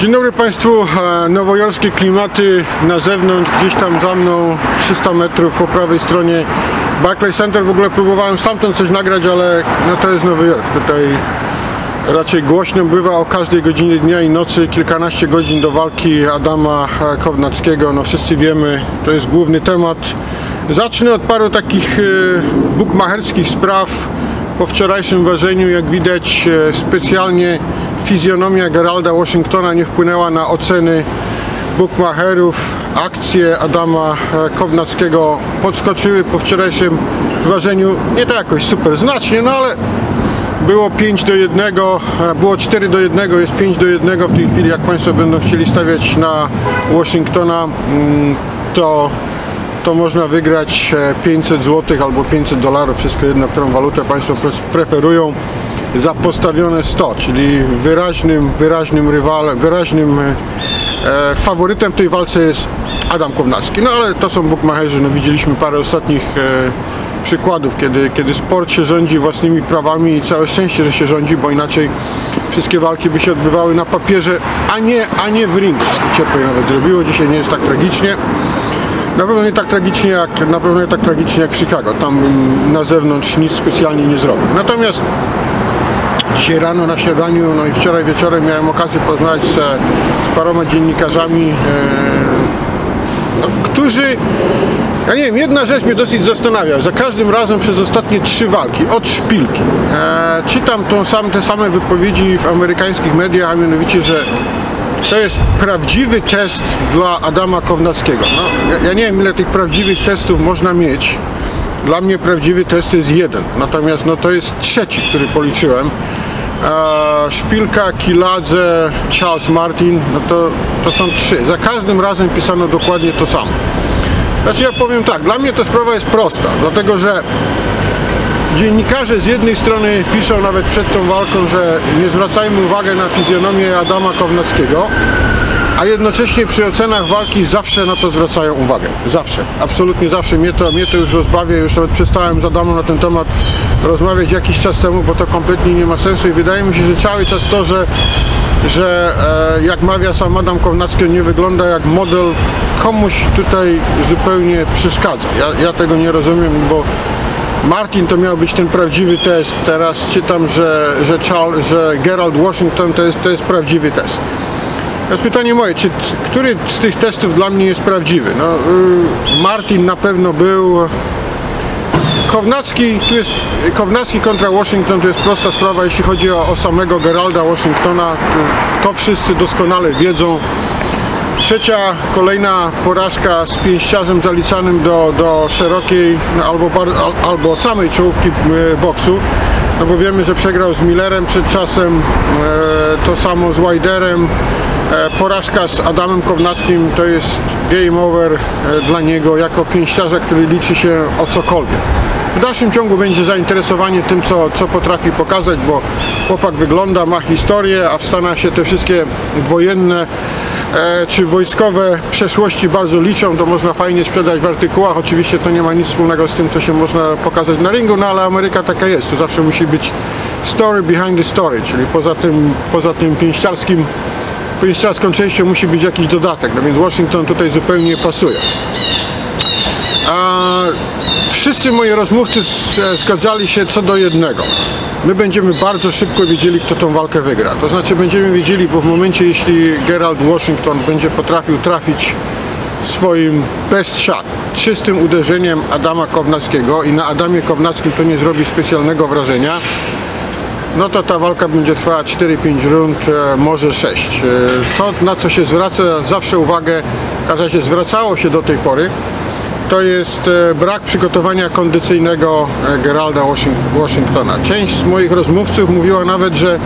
Dzień dobry Państwu, E, nowojorskie klimaty na zewnątrz, gdzieś tam za mną 300 metrów po prawej stronie Barclays Center, w ogóle próbowałem stamtąd coś nagrać, ale no to jest Nowy Jork, tutaj raczej głośno bywa o każdej godzinie dnia i nocy, kilkanaście godzin do walki Adama e, Kownackiego, no wszyscy wiemy, to jest główny temat. Zacznę od paru takich e, bukmacherskich spraw. Po wczorajszym ważeniu, jak widać, specjalnie fizjonomia Geralda Washingtona nie wpłynęła na oceny bukmacherów. Akcje Adama e, Kownackiego podskoczyły po wczorajszym ważeniu nie tak jakoś super znacznie, no ale było 5 do 1, e, było 4 do 1, jest 5 do 1 w tej chwili. Jak Państwo będą chcieli stawiać na Washingtona, mm, to, to można wygrać e, 500 zł albo 500 dolarów, wszystko jedno, którą walutę Państwo pre- preferują za postawione 100, czyli wyraźnym, wyraźnym rywalem, wyraźnym e, faworytem w tej walce jest Adam Kownacki. No ale to są bukmacherzy, no widzieliśmy parę ostatnich e, przykładów, kiedy, kiedy sport się rządzi własnymi prawami i całe szczęście, że się rządzi, bo inaczej wszystkie walki by się odbywały na papierze, a nie, a nie w ringu. Ciepłej nawet zrobiło, dzisiaj nie jest tak tragicznie. Na pewno nie tak tragicznie jak, na pewno nie tak tragicznie jak w Chicago. Tam na zewnątrz nic specjalnie nie zrobił. Natomiast dzisiaj rano na śniadaniu, no i wczoraj wieczorem miałem okazję poznać się z paroma dziennikarzami, e, no, którzy ja nie wiem, jedna rzecz mnie dosyć zastanawia. Za każdym razem przez ostatnie trzy walki, od szpilki, e, czytam tą sam, te same wypowiedzi w amerykańskich mediach, a mianowicie, że to jest prawdziwy test dla Adama Kownackiego. No, ja, ja nie wiem, ile tych prawdziwych testów można mieć. Dla mnie prawdziwy test jest jeden, natomiast no, to jest trzeci, który policzyłem. E, Szpilka, Kiladze, Charles Martin, no to, to są trzy. Za każdym razem pisano dokładnie to samo. Znaczy ja powiem tak, dla mnie ta sprawa jest prosta, dlatego że dziennikarze z jednej strony piszą nawet przed tą walką, że nie zwracajmy uwagi na fizjonomię Adama Kownackiego, a jednocześnie przy ocenach walki zawsze na to zwracają uwagę. Zawsze, absolutnie zawsze. Mnie to, mnie to już rozbawia, już nawet przestałem z Adamem na ten temat rozmawiać jakiś czas temu, bo to kompletnie nie ma sensu i wydaje mi się, że cały czas to, że, że e, jak mawia sam Adam Kownacki, on nie wygląda jak model, komuś tutaj zupełnie przeszkadza. Ja, ja tego nie rozumiem, bo Martin to miał być ten prawdziwy test. Teraz czytam, że, że, Charles, że Gerald Washington to jest, to jest prawdziwy test. Teraz pytanie moje, czy, który z tych testów dla mnie jest prawdziwy? No, y, Martin na pewno był. Kownacki, tu jest Kownacki kontra Washington to jest prosta sprawa, jeśli chodzi o, o samego Geralda Washingtona, to, to wszyscy doskonale wiedzą. Trzecia, kolejna porażka z pięściarzem zaliczanym do, do szerokiej albo, bar, al, albo samej czołówki e, boksu. No bo wiemy, że przegrał z Millerem przed czasem, e, to samo z Widerem. E, porażka z Adamem Kownackim to jest game over e, dla niego jako pięściarza, który liczy się o cokolwiek. W dalszym ciągu będzie zainteresowanie tym, co, co potrafi pokazać, bo chłopak wygląda, ma historię, a w Stanach się te wszystkie wojenne e, czy wojskowe przeszłości bardzo liczą, to można fajnie sprzedać w artykułach. Oczywiście to nie ma nic wspólnego z tym, co się można pokazać na ringu, no ale Ameryka taka jest. To zawsze musi być story behind the story, czyli poza tym, poza tym pięściarskim, pięściarską częścią musi być jakiś dodatek, no więc Washington tutaj zupełnie pasuje. A wszyscy moi rozmówcy zgadzali się co do jednego. My będziemy bardzo szybko wiedzieli, kto tą walkę wygra. To znaczy będziemy wiedzieli, bo w momencie, jeśli Gerald Washington będzie potrafił trafić swoim best shot, czystym uderzeniem Adama Kownackiego i na Adamie Kownackim to nie zrobi specjalnego wrażenia, no to ta walka będzie trwała 4-5 rund, e, może 6. E, To, na co się zwraca zawsze uwagę, w każdym razie zwracało się do tej pory, to jest e, brak przygotowania kondycyjnego Geralda Washing- Washingtona. Część z moich rozmówców mówiła nawet, że,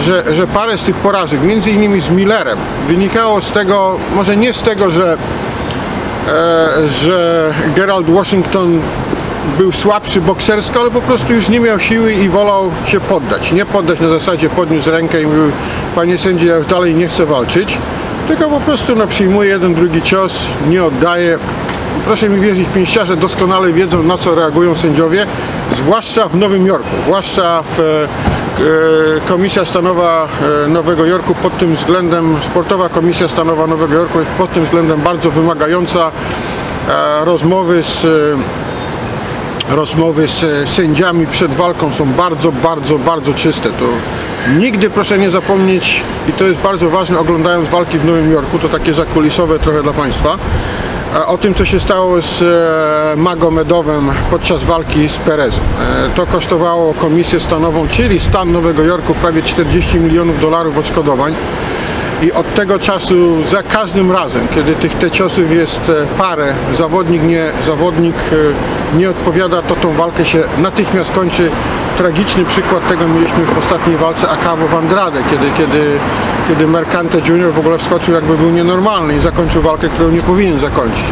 że, że parę z tych porażek, między innymi z Millerem, wynikało z tego, może nie z tego, że, że Gerald Washington był słabszy boksersko, ale po prostu już nie miał siły i wolał się poddać. Nie poddać na zasadzie podniósł rękę i mówił, panie sędzie, ja już dalej nie chcę walczyć, tylko po prostu no, przyjmuje jeden, drugi cios, nie oddaje proszę mi wierzyć, pięściarze doskonale wiedzą na co reagują sędziowie, zwłaszcza w Nowym Jorku, zwłaszcza w e, Komisja Stanowa e, Nowego Jorku pod tym względem, Sportowa Komisja Stanowa Nowego Jorku jest pod tym względem bardzo wymagająca. E, Rozmowy z rozmowy z sędziami przed walką są bardzo, bardzo, bardzo czyste. To nigdy proszę nie zapomnieć, i to jest bardzo ważne, oglądając walki w Nowym Jorku, to takie zakulisowe trochę dla Państwa, e, o tym, co się stało z e, Magomedowem podczas walki z Perezem. E, To kosztowało Komisję Stanową, czyli stan Nowego Jorku, prawie 40 milionów dolarów odszkodowań. I od tego czasu za każdym razem, kiedy tych te ciosów jest e, parę, zawodnik nie, zawodnik e, nie odpowiada, to tą walkę się natychmiast kończy. Tragiczny przykład tego mieliśmy w ostatniej walce Akabo w Andrade, kiedy, kiedy, kiedy Mercante Junior w ogóle wskoczył jakby był nienormalny i zakończył walkę, którą nie powinien zakończyć.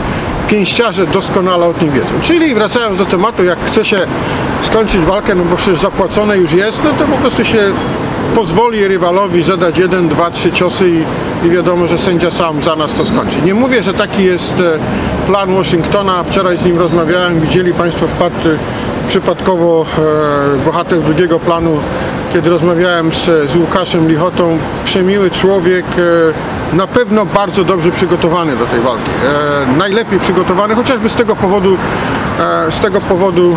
Pięściarze doskonale o tym wiedzą. Czyli wracając do tematu, jak chce się skończyć walkę, no bo przecież zapłacone już jest, no to po prostu się pozwoli rywalowi zadać jeden, dwa, trzy ciosy i, i wiadomo, że sędzia sam za nas to skończy. Nie mówię, że taki jest e, plan Washingtona. Wczoraj z nim rozmawiałem. Widzieli Państwo wpadł e, przypadkowo e, bohater drugiego planu, kiedy rozmawiałem z, z Łukaszem Lichotą. Przemiły człowiek, na pewno bardzo dobrze przygotowany do tej walki. Najlepiej przygotowany, chociażby z tego powodu, z tego powodu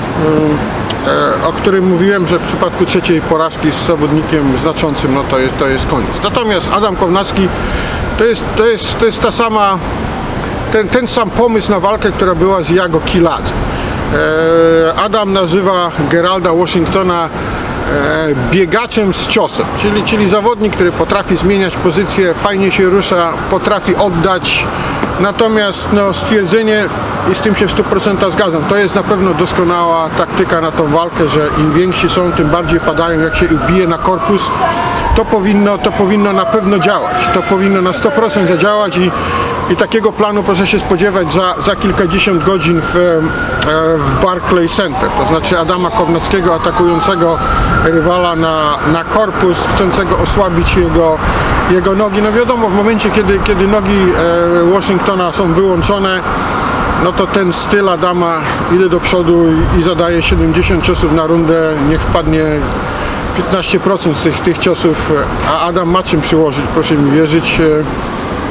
o którym mówiłem, że w przypadku trzeciej porażki z zawodnikiem znaczącym, no to jest, to jest koniec. Natomiast Adam Kownacki to jest, to jest, to jest ta sama, ten, ten sam pomysł na walkę, która była z Jago Kiladze. E, Adam nazywa Geralda Washingtona e, biegaczem z ciosem, czyli, czyli zawodnik, który potrafi zmieniać pozycję, fajnie się rusza, potrafi oddać. Natomiast no, stwierdzenie, i z tym się w 100% zgadzam, to jest na pewno doskonała taktyka na tą walkę, że im więksi są, tym bardziej padają, jak się ich bije na korpus. To powinno, to powinno na pewno działać. To powinno na 100% zadziałać i, i takiego planu proszę się spodziewać za, za kilkadziesiąt godzin w, e, w Barclay Center. To znaczy Adama Kownackiego atakującego rywala na, na korpus, chcącego osłabić jego, jego nogi. No wiadomo, w momencie, kiedy, kiedy nogi e, Washingtona są wyłączone, no to ten styl Adama idę do przodu i, zadaje 70 ciosów na rundę, niech wpadnie 15% z tych, tych ciosów, a Adam ma czym przyłożyć, proszę mi wierzyć. e,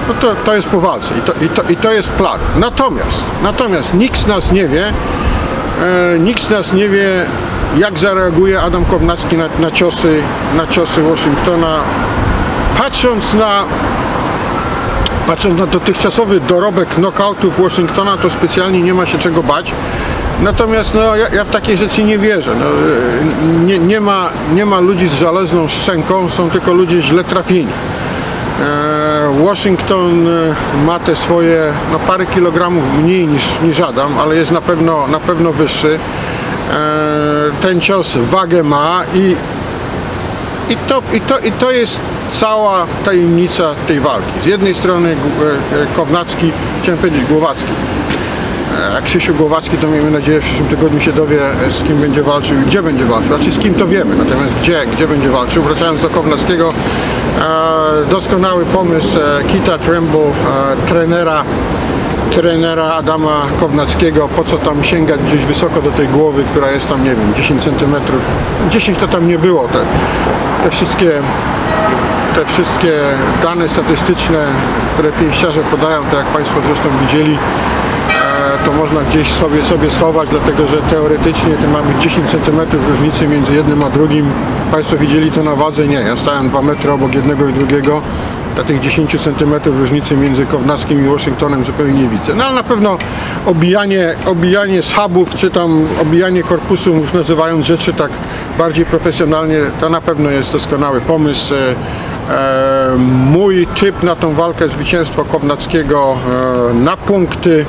No to, to jest po walce i to, i, to, i to jest plan. Natomiast, natomiast nikt z nas nie wie, e, nikt z nas nie wie, jak zareaguje Adam Kownacki na, na, ciosy, na ciosy Washingtona. Patrząc na Patrząc na dotychczasowy dorobek knockoutów Washingtona, to specjalnie nie ma się czego bać. Natomiast no, ja, ja w takie rzeczy nie wierzę. No, nie, nie, ma, nie ma ludzi z żelazną szczęką, są tylko ludzie źle trafieni. E, Washington e, ma te swoje no, parę kilogramów mniej niż, niż Adam, ale jest na pewno, na pewno wyższy. E, Ten cios wagę ma i i to, i, to, I to jest cała tajemnica tej walki. Z jednej strony e, e, Kownacki, chciałem powiedzieć Głowacki. E, Krzysiu Głowacki to miejmy nadzieję w przyszłym tygodniu się dowie z kim będzie walczył i gdzie będzie walczył. Znaczy z kim to wiemy, natomiast gdzie, gdzie będzie walczył. Wracając do Kownackiego, doskonały pomysł Kita Tremble, trenera trenera Adama Kownackiego, po co tam sięgać gdzieś wysoko do tej głowy, która jest tam, nie wiem, 10 cm. 10 to tam nie było. Te, te wszystkie te wszystkie dane statystyczne, które pięściarze podają, to jak Państwo zresztą widzieli, e, to można gdzieś sobie, sobie schować, dlatego że teoretycznie to ma być 10 cm różnicy między jednym a drugim. Państwo widzieli to na wadze? Nie, ja stałem 2 metry obok jednego i drugiego. Dla tych 10 cm różnicy między Kownackim i Washingtonem zupełnie nie widzę. No ale na pewno obijanie, obijanie schabów, czy tam obijanie korpusu, już nazywając rzeczy tak bardziej profesjonalnie, to na pewno jest doskonały pomysł. E, Mój typ na tą walkę zwycięstwo Kownackiego e, na punkty.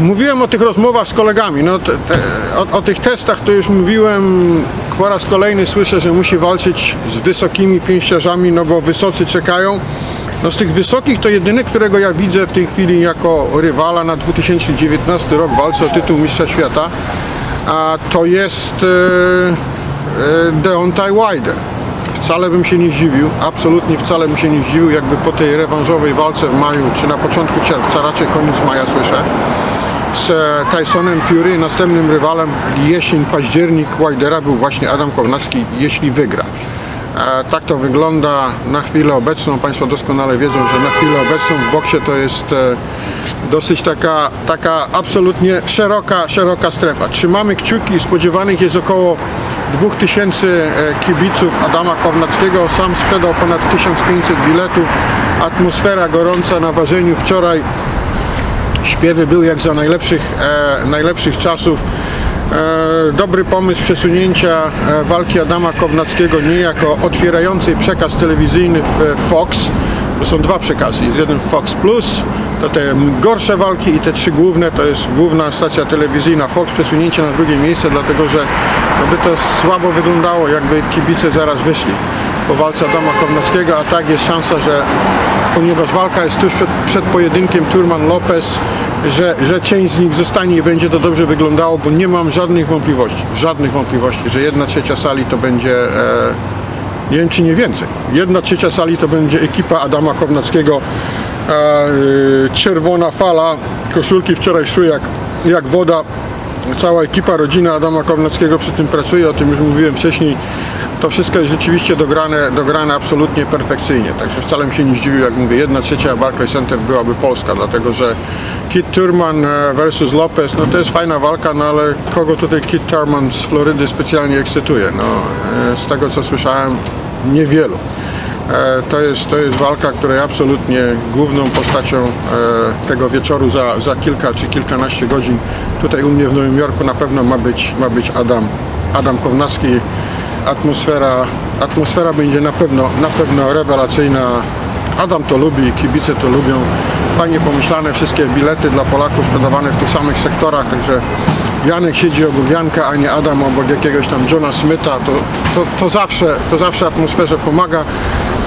Mówiłem o tych rozmowach z kolegami, no, te, te, o, o tych testach to już mówiłem, po raz kolejny słyszę, że musi walczyć z wysokimi pięściarzami, no bo wysocy czekają. No z tych wysokich to jedyny, którego ja widzę w tej chwili jako rywala na 2019 rok walce o tytuł mistrza świata, a to jest e, e, Deontay Wilder. Wcale bym się nie zdziwił, absolutnie wcale bym się nie zdziwił, jakby po tej rewanżowej walce w maju, czy na początku czerwca, raczej koniec maja słyszę, z Tysonem Fury, następnym rywalem jesień, październik Wildera był właśnie Adam Kownacki, jeśli wygra. E, Tak to wygląda na chwilę obecną. Państwo doskonale wiedzą, że na chwilę obecną w boksie to jest e, dosyć taka, taka absolutnie szeroka, szeroka strefa. Trzymamy kciuki, spodziewanych jest około 2000 e, kibiców Adama Kownackiego. Sam sprzedał ponad 1500 biletów. Atmosfera gorąca na ważeniu wczoraj. Śpiewy były jak za najlepszych, e, najlepszych czasów. E, dobry pomysł przesunięcia e, walki Adama Kownackiego nie jako otwierający przekaz telewizyjny w e, Fox. To są dwa przekazy. Jest jeden w Fox Plus, to te gorsze walki i te trzy główne to jest główna stacja telewizyjna Fox. Przesunięcie na drugie miejsce, dlatego że no by to słabo wyglądało, jakby kibice zaraz wyszli po walce Adama Kownackiego, a tak jest szansa, że ponieważ walka jest tuż przed, przed pojedynkiem Turman-Lopez, że, że część z nich zostanie i będzie to dobrze wyglądało, bo nie mam żadnych wątpliwości, żadnych wątpliwości, że jedna trzecia sali to będzie, e, nie wiem czy nie więcej, jedna trzecia sali to będzie ekipa Adama Kownackiego, e, czerwona fala, koszulki wczoraj szły jak, jak woda, cała ekipa, rodzina Adama Kownackiego przy tym pracuje, o tym już mówiłem wcześniej. To wszystko jest rzeczywiście dograne, dograne absolutnie perfekcyjnie. Także wcale mi się nie zdziwił, jak mówię, jedna trzecia Barclays Center byłaby Polska, dlatego że Kit Turman e, versus Lopez, no to jest fajna walka, no ale kogo tutaj Kit Turman z Florydy specjalnie ekscytuje? No, e, z tego co słyszałem, niewielu. E, To jest, to jest walka, której absolutnie główną postacią e, tego wieczoru za, za kilka czy kilkanaście godzin tutaj u mnie w Nowym Jorku na pewno ma być, ma być Adam, Adam Kownacki. Atmosfera, atmosfera będzie na pewno, na pewno rewelacyjna. Adam to lubi, kibice to lubią. Fajnie pomyślane wszystkie bilety dla Polaków sprzedawane w tych samych sektorach, także Janek siedzi obok Janka, a nie Adam obok jakiegoś tam Johna Smitha, to, to, to, zawsze, to zawsze atmosferze pomaga.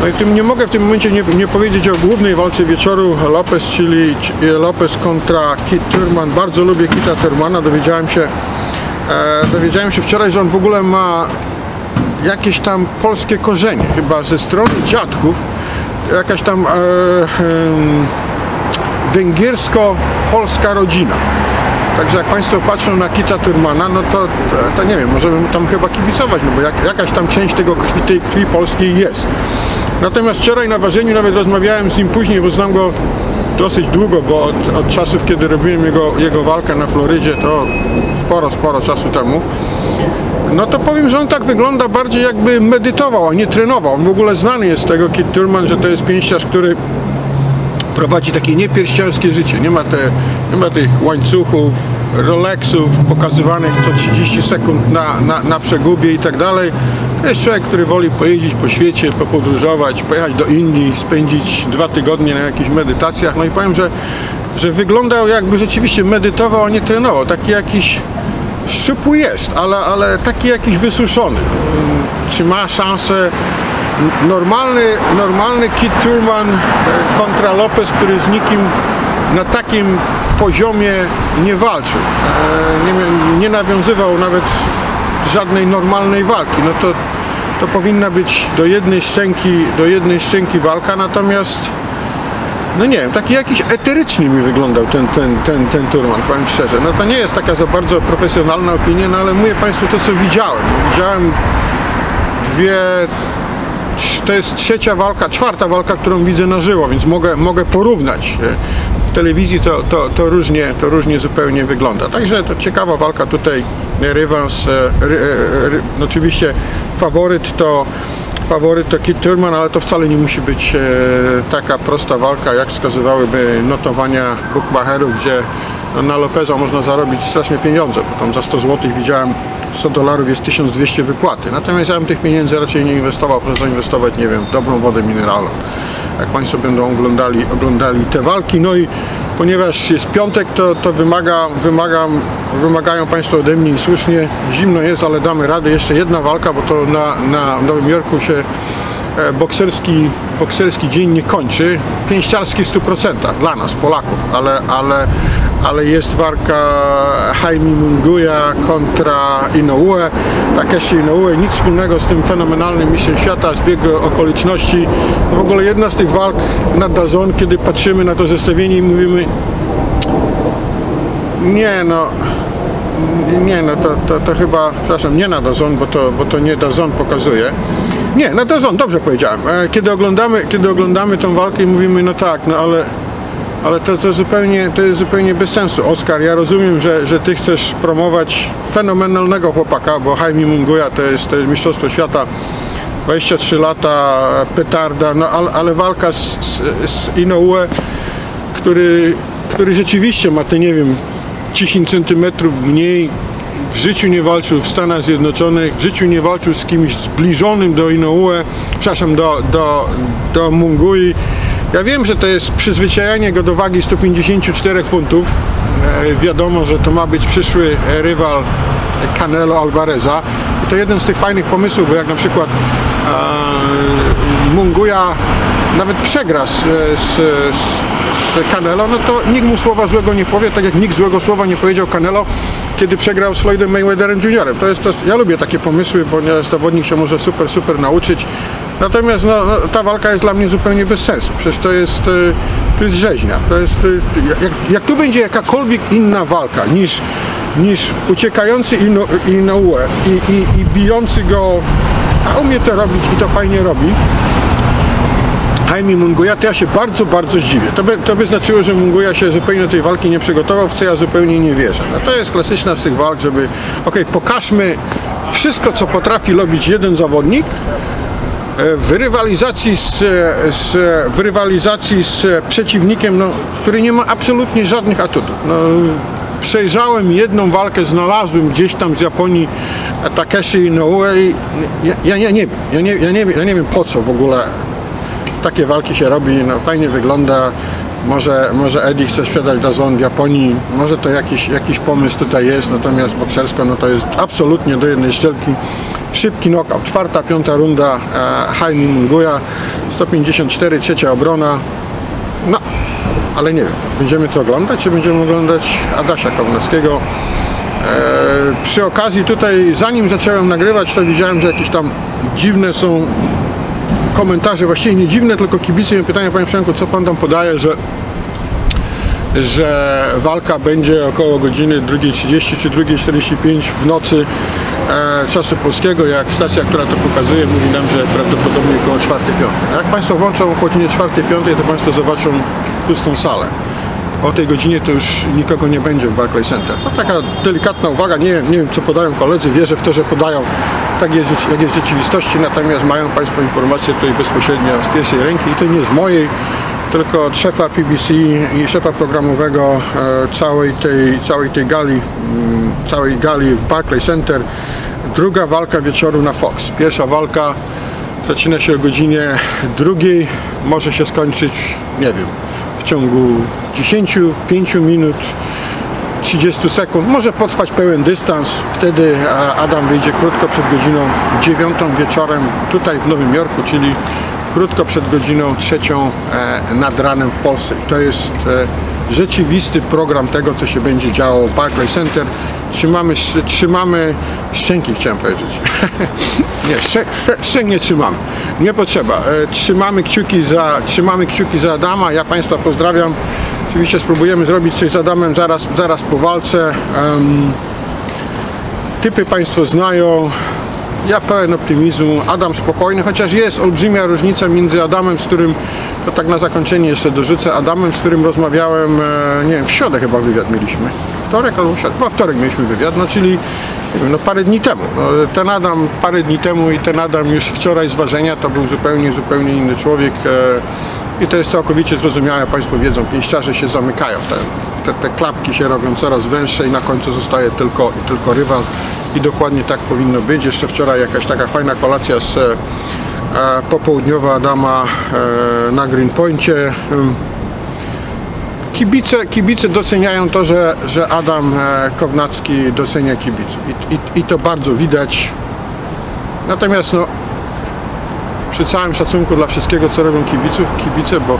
No i tym nie mogę w tym momencie nie, nie powiedzieć o głównej walce wieczoru Lopez, czyli Lopez kontra Kit Turman. Bardzo lubię Kita Turmana, dowiedziałem się, e, dowiedziałem się wczoraj, że on w ogóle ma jakieś tam polskie korzenie, chyba ze strony dziadków, jakaś tam e, em, węgiersko-polska rodzina. Także jak Państwo patrzą na Kita Turmana, no to, to, to nie wiem, możemy tam chyba kibicować, no bo jak, jakaś tam część tego krwi, tej krwi polskiej jest. Natomiast wczoraj na ważeniu nawet rozmawiałem z nim później, bo znam go dosyć długo, bo od, od czasów, kiedy robiłem jego, jego walkę na Florydzie, to sporo, sporo czasu temu. No to powiem, że on tak wygląda bardziej jakby medytował, a nie trenował. On w ogóle znany jest z tego Kit Turman, że to jest pięściarz, który prowadzi takie niepierściarskie życie. Nie ma, te, nie ma tych łańcuchów, Rolexów pokazywanych co 30 sekund na, na, na przegubie i tak dalej. To jest człowiek, który woli pojeździć po świecie, popodróżować, pojechać do Indii, spędzić dwa tygodnie na jakichś medytacjach. No i powiem, że, że wyglądał jakby rzeczywiście medytował, a nie trenował. Taki jakiś szczupły jest, ale, ale taki jakiś wysuszony. Czy ma szansę normalny, normalny Kit Turman kontra Lopez, który z nikim na takim poziomie nie walczył. E, Nie, nie nawiązywał nawet żadnej normalnej walki. No to, to powinna być do jednej szczęki, do jednej szczęki walka, natomiast no nie wiem, taki jakiś eterycznie mi wyglądał ten, ten, ten, ten Turman, powiem szczerze. No to nie jest taka za bardzo profesjonalna opinia, no ale mówię Państwu to, co widziałem. Widziałem dwie, to jest trzecia walka, czwarta walka, którą widzę na żywo, więc mogę, mogę porównać. W telewizji to, to, to, różnie, to różnie zupełnie wygląda. Także to ciekawa walka tutaj, rywans, e, ry, e, ry, no oczywiście faworyt to faworyt to Kit Turman, ale to wcale nie musi być e, taka prosta walka, jak wskazywałyby notowania bookmacherów, gdzie na Lopeza można zarobić straszne pieniądze, bo tam za 100 zł widziałem 100 dolarów jest 1200 wypłaty. Natomiast ja bym tych pieniędzy raczej nie inwestował, proszę zainwestować, nie wiem, w dobrą wodę mineralną. Jak Państwo będą oglądali, oglądali te walki, no i ponieważ jest piątek, to, to wymaga, wymagam, wymagają Państwo ode mnie i słusznie, zimno jest, ale damy radę. Jeszcze jedna walka, bo to na, na Nowym Jorku się bokserski, bokserski dzień nie kończy. Pięściarski w 100% dla nas, Polaków, ale, ale, ale jest walka Jaime Munguia kontra Inoue. Takeshi Inoue, nic wspólnego z tym fenomenalnym mistrzem świata, zbiegu okoliczności. W ogóle jedna z tych walk na Dazon, kiedy patrzymy na to zestawienie i mówimy nie no, nie no, to, to, to chyba, przepraszam, nie na Dazon, bo to, bo to nie Dazon pokazuje. Nie, na Dazon, dobrze powiedziałem. E, Kiedy oglądamy, kiedy oglądamy tą walkę i mówimy, no tak, no ale, ale to, to, zupełnie, to jest zupełnie bez sensu. Oskar, ja rozumiem, że, że ty chcesz promować fenomenalnego chłopaka, bo Jaime Munguia to jest, to jest mistrzostwo świata 23 lata, petarda, no ale, ale walka z, z, z Inoue, który, który rzeczywiście ma te, nie wiem, 10 centymetrów mniej, w życiu nie walczył w Stanach Zjednoczonych, w życiu nie walczył z kimś zbliżonym do Inoue, przepraszam, do, do, do Mungui. Ja wiem, że to jest przyzwyczajenie go do wagi 154 funtów. E, wiadomo, że to ma być przyszły rywal Canelo Alvareza. I to jeden z tych fajnych pomysłów, bo jak na przykład e, Munguia nawet przegra z, z, z Canelo, no to nikt mu słowa złego nie powie, tak jak nikt złego słowa nie powiedział Canelo, kiedy przegrał z Floydem Mayweatherem Jr. To jest, to ja lubię takie pomysły, ponieważ zawodnik się może super, super nauczyć. Natomiast no, no, ta walka jest dla mnie zupełnie bez sensu. Przecież to jest, y, to jest rzeźnia. To jest, to jest, jak, jak tu będzie jakakolwiek inna walka niż, niż uciekający Ino, Inoue i, i, i bijący go, a umie to robić i to fajnie robi, Jaime Munguia, to ja się bardzo, bardzo zdziwię. To by, to by znaczyło, że Munguia się zupełnie do tej walki nie przygotował, w co ja zupełnie nie wierzę. No to jest klasyczna z tych walk, żeby, ok, pokażmy wszystko, co potrafi robić jeden zawodnik, e, w rywalizacji z, z, w rywalizacji z przeciwnikiem, no, który nie ma absolutnie żadnych atutów. No, przejrzałem jedną walkę, znalazłem gdzieś tam z Japonii Takeshi Inoue i ja, ja, ja, nie ja, nie, ja, nie, ja nie wiem po co w ogóle takie walki się robi, no fajnie wygląda. Może, może Eddie chce sprzedać Dazon w Japonii, może to jakiś, jakiś pomysł tutaj jest, natomiast boksersko no to jest absolutnie do jednej szczelki. Szybki knockout, czwarta, piąta runda e, Jaime Munguia, 154, trzecia obrona. No, ale nie wiem, będziemy to oglądać, czy będziemy oglądać Adasia Kownackiego. E, przy okazji tutaj, zanim zacząłem nagrywać, to widziałem, że jakieś tam dziwne są komentarze, właściwie nie dziwne, tylko kibice mnie pytają, panie Przemku, co pan tam podaje, że że walka będzie około godziny 2.30 czy 2.45 w nocy e, czasu polskiego, jak stacja, która to pokazuje, mówi nam, że prawdopodobnie około 4.05. Jak Państwo włączą o godzinie 4.05, to Państwo zobaczą pustą salę. O tej godzinie to już nikogo nie będzie w Barclays Center. To taka delikatna uwaga, nie, nie wiem co podają koledzy, wierzę w to, że podają tak jest, jak jest w rzeczywistości, natomiast mają Państwo informacje tutaj bezpośrednio z pierwszej ręki i to nie z mojej, tylko od szefa PBC i szefa programowego e, całej tej, całej tej gali, mm, całej gali w Barclays Center. Druga walka wieczoru na Fox. Pierwsza walka zaczyna się o godzinie drugiej, może się skończyć, nie wiem, w ciągu 10-5 minut 30 sekund, może potrwać pełen dystans. Wtedy e, Adam wyjdzie krótko przed godziną 9 wieczorem tutaj w Nowym Jorku, czyli krótko przed godziną trzecią e, nad ranem w Polsce. To jest e, rzeczywisty program tego, co się będzie działo w Barclays Center. Trzymamy, trzymamy szczęki, chciałem powiedzieć. nie, szczęk nie trzymamy. Nie potrzeba. Trzymamy kciuki za, trzymamy kciuki za Adama. Ja Państwa pozdrawiam. Oczywiście spróbujemy zrobić coś z Adamem zaraz, zaraz po walce. Um, typy Państwo znają. Ja pełen optymizmu. Adam spokojny, chociaż jest olbrzymia różnica między Adamem, z którym, to tak na zakończenie jeszcze dorzucę, Adamem, z którym rozmawiałem, e, nie wiem, w środę chyba wywiad mieliśmy. Wtorek albo w środę, chyba wtorek mieliśmy wywiad, no czyli wiem, no parę dni temu. No, ten Adam parę dni temu i ten Adam już wczoraj z ważenia to był zupełnie, zupełnie inny człowiek. E, i to jest całkowicie zrozumiałe, Państwo wiedzą, pięściarze się zamykają, te, te, te klapki się robią coraz węższe i na końcu zostaje tylko, tylko rywal i dokładnie tak powinno być. Jeszcze wczoraj jakaś taka fajna kolacja z e, popołudniowa Adama e, na Greenpointie. Kibice, kibice doceniają to, że, że Adam e, Kownacki docenia kibiców I, i, i to bardzo widać. Natomiast no, przy całym szacunku dla wszystkiego, co robią kibiców, kibice, bo,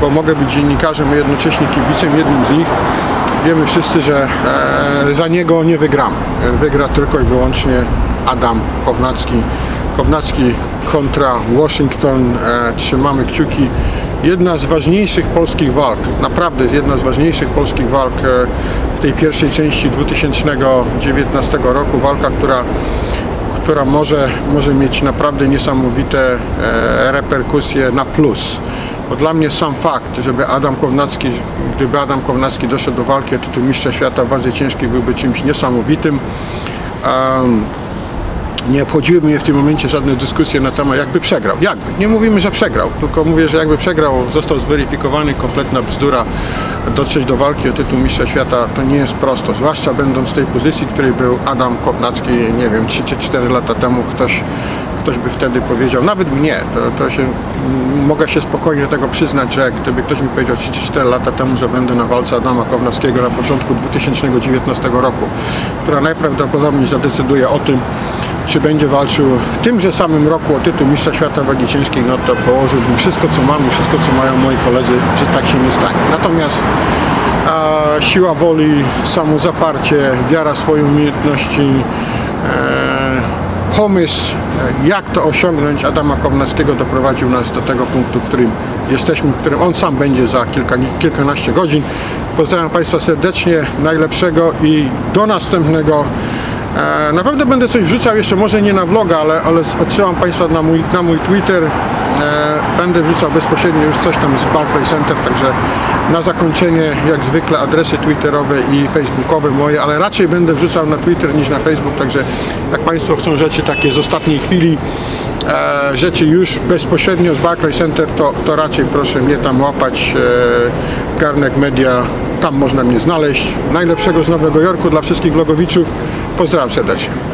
bo mogę być dziennikarzem, a jednocześnie kibicem, jednym z nich. Wiemy wszyscy, że e, za niego nie wygramy. Wygra tylko i wyłącznie Adam Kownacki. Kownacki kontra Washington. E, trzymamy kciuki. Jedna z ważniejszych polskich walk, naprawdę jest jedna z ważniejszych polskich walk e, w tej pierwszej części 2019 roku. Walka, która która może, może mieć naprawdę niesamowite e, reperkusje na plus. Bo dla mnie sam fakt, żeby Adam Kownacki, gdyby Adam Kownacki doszedł do walki o tytuł mistrza świata w wadze ciężkiej byłby czymś niesamowitym. Um, nie obchodziły mnie w tym momencie żadne dyskusje na temat jakby przegrał. Jakby. Nie mówimy, że przegrał, tylko mówię, że jakby przegrał, został zweryfikowany, kompletna bzdura. Dotrzeć do walki o tytuł mistrza świata to nie jest prosto, zwłaszcza będąc w tej pozycji, w której był Adam Kopnacki, nie wiem, 3 czy 4 lata temu ktoś ktoś by wtedy powiedział, nawet mnie, to, to się, mogę się spokojnie do tego przyznać, że gdyby ktoś mi powiedział 3-4 lata temu, że będę na walce Adama Kownackiego na początku 2019 roku, która najprawdopodobniej zadecyduje o tym, czy będzie walczył w tymże samym roku o tytuł mistrza świata wagi ciężkiej, no to położyłbym wszystko, co mam i wszystko, co mają moi koledzy, że tak się nie stanie. Natomiast a, siła woli, samozaparcie, wiara w swoje umiejętności, e, pomysł, jak to osiągnąć, Adama Kownackiego doprowadził nas do tego punktu, w którym jesteśmy, w którym on sam będzie za kilka, kilkanaście godzin. Pozdrawiam Państwa serdecznie, najlepszego i do następnego E, Na pewno będę coś wrzucał jeszcze, może nie na vloga, ale, ale odsyłam Państwa na mój, na mój Twitter. E, Będę wrzucał bezpośrednio już coś tam z Barclay Center, także na zakończenie jak zwykle adresy twitterowe i facebookowe moje, ale raczej będę wrzucał na Twitter niż na Facebook, także jak Państwo chcą rzeczy takie z ostatniej chwili, e, rzeczy już bezpośrednio z Barclay Center, to, to raczej proszę mnie tam łapać. Garnek Media, tam można mnie znaleźć. Najlepszego z Nowego Jorku dla wszystkich vlogowiczów. Pozdrawiam serdecznie.